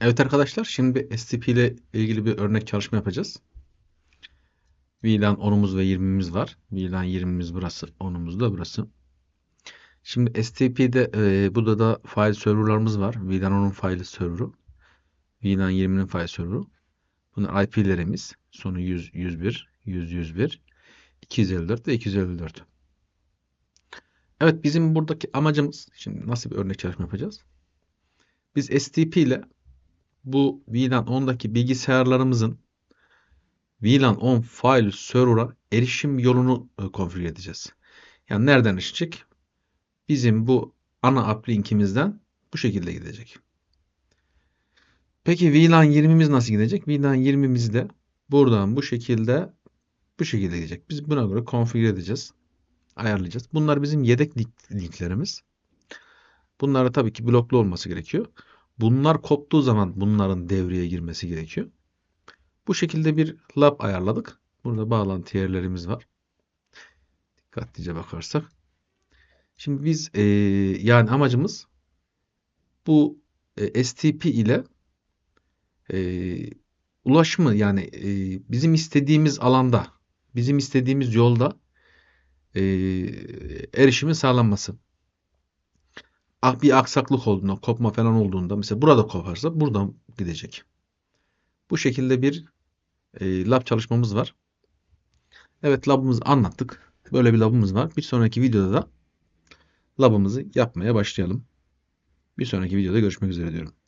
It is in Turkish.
Evet arkadaşlar şimdi STP ile ilgili bir örnek çalışma yapacağız. VLAN 10'umuz ve 20'miz var. VLAN 20'miz burası, 10'umuz da burası. Şimdi STP'de e, burada da file serverlarımız var. VLAN 10'un file serverı. VLAN 20'nin file serverı. Bunlar IP'lerimiz. Sonu 100, 101, 100, 101, 254 ve 254. Evet bizim buradaki amacımız şimdi nasıl bir örnek çalışma yapacağız? Biz STP ile bu VLAN 10'daki bilgisayarlarımızın VLAN 10 file server'a erişim yolunu e, konfigüre edeceğiz. Yani nereden erişecek? Bizim bu ana uplink'imizden bu şekilde gidecek. Peki VLAN 20'miz nasıl gidecek? VLAN 20'miz de buradan bu şekilde bu şekilde gidecek. Biz buna göre konfigüre edeceğiz. Ayarlayacağız. Bunlar bizim yedek link- linklerimiz. Bunlara tabii ki bloklu olması gerekiyor. Bunlar koptuğu zaman bunların devreye girmesi gerekiyor. Bu şekilde bir lab ayarladık. Burada bağlantı yerlerimiz var. Dikkatlice bakarsak. Şimdi biz eee, yani amacımız bu e, STP ile eee, ulaşımı yani eee, bizim istediğimiz alanda, bizim istediğimiz yolda eee erişimin sağlanması. Ah, Bir aksaklık olduğunda, kopma falan olduğunda mesela burada koparsa buradan gidecek. Bu şekilde bir e, lab çalışmamız var. Evet labımızı anlattık. Böyle bir labımız var. Bir sonraki videoda da labımızı yapmaya başlayalım. Bir sonraki videoda görüşmek üzere diyorum.